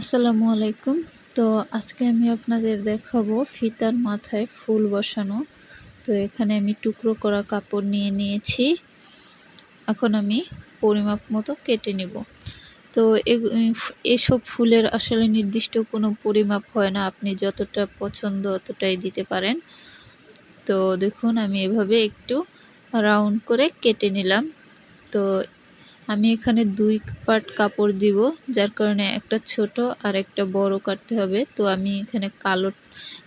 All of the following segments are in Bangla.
আসসালামু আলাইকুম। তো আজকে আমি আপনাদের দেখাবো ফিতার মাথায় ফুল বসানো। তো এখানে আমি টুকরো করা কাপড় নিয়ে নিয়েছি। এখন আমি পরিমাপ মতো কেটে নিব। তো এসব ফুলের আসলে নির্দিষ্ট কোনো পরিমাপ হয় না। আপনি যতটা পছন্দ অতটাই দিতে পারেন। তো দেখুন, আমি এভাবে একটু রাউন্ড করে কেটে নিলাম। তো আমি এখানে দুই পার্ট কাপড় দিব, যার কারণে একটা ছোট আর একটা বড় কাটতে হবে। তো আমি এখানে কালো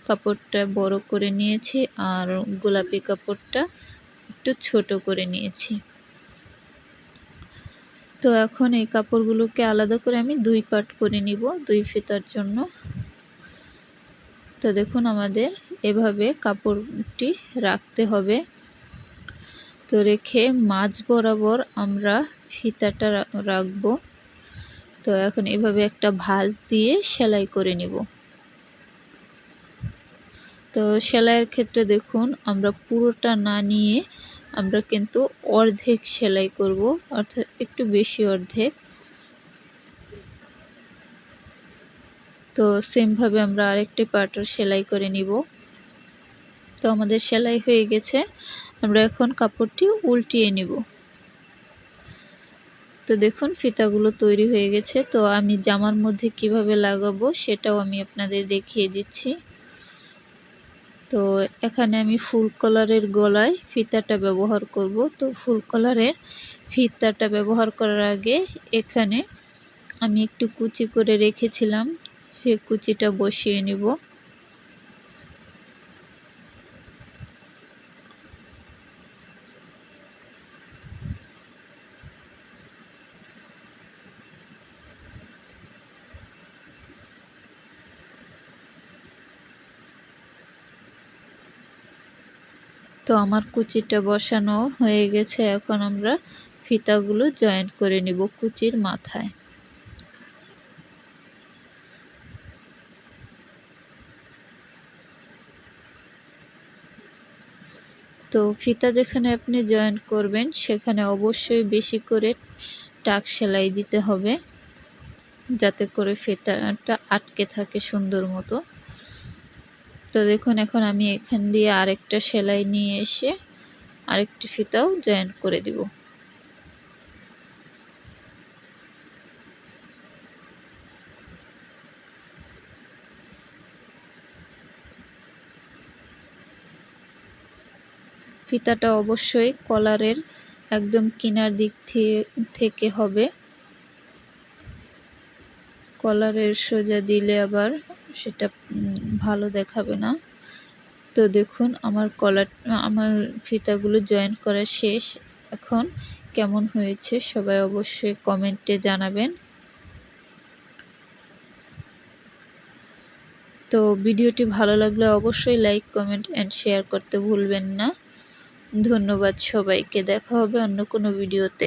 কাপড়টা বড় করে নিয়েছি আর গোলাপি কাপড়টা একটু ছোট করে নিয়েছি। তো এখন এই কাপড়গুলোকে আলাদা করে আমি দুই পার্ট করে নিব দুই ফিতার জন্য। তো দেখুন আমাদের এভাবে কাপড়টি রাখতে হবে। তো রেখে মাঝ বরাবর আমরা ফিতাটা রাখব। তো এখন এভাবে একটা ভাঁজ দিয়ে সেলাই করে নিব। তো সেলাইয়ের ক্ষেত্রে দেখুন, আমরা পুরোটা না নিয়ে আমরা কিন্তু অর্ধেক সেলাই করব, অর্থাৎ একটু বেশি অর্ধেক। তো সেমভাবে আমরা আরেকটি পার্টও সেলাই করে নিব। তো আমাদের সেলাই হয়ে গেছে। আমরা এখন কাপড়টি উল্টিয়ে নিব। তো দেখুন, ফিতাগুলো তৈরি হয়ে গেছে। তো আমি জামার মধ্যে কীভাবে লাগাবো সেটাও আমি আপনাদের দেখিয়ে দিচ্ছি। তো এখানে আমি ফুল কলারের গলায় ফিতাটা ব্যবহার করব। তো ফুল কলারের ফিতাটা ব্যবহার করার আগে এখানে আমি একটু কুচি করে রেখেছিলাম। সে কুচিটা বসিয়ে নিব। তো আমার কুচিটা বসানো হয়ে গেছে। এখন আমরা ফিতাগুলো জয়েন্ট করে নিব কুচির মাথায়। তো ফিতা যেখানে আপনি জয়েন্ট করবেন, সেখানে অবশ্যই বেশি করে টাক সেলাই দিতে হবে, যাতে করে ফিতাটা আটকে থাকে সুন্দর মতো। তো দেখুন, এখন আমি এখান দিয়ে আরেকটা সেলাই নিয়ে এসে আরেকটি ফিতাও জয়েন করে দিব। ফিতাটা অবশ্যই কলারের একদম কিনার দিক থেকে হবে। কলারের সোজা দিলে আবার সেটা ভালো দেখাবে না। তো দেখুন, আমার কলার, আমার ফিতাগুলো জয়েন করা শেষ। এখন কেমন হয়েছে সবাই অবশ্যই কমেন্টে জানাবেন। তো ভিডিওটি ভালো লাগলে অবশ্যই লাইক, কমেন্ট অ্যান্ড শেয়ার করতে ভুলবেন না। ধন্যবাদ সবাইকে। দেখা হবে অন্য কোনো ভিডিওতে।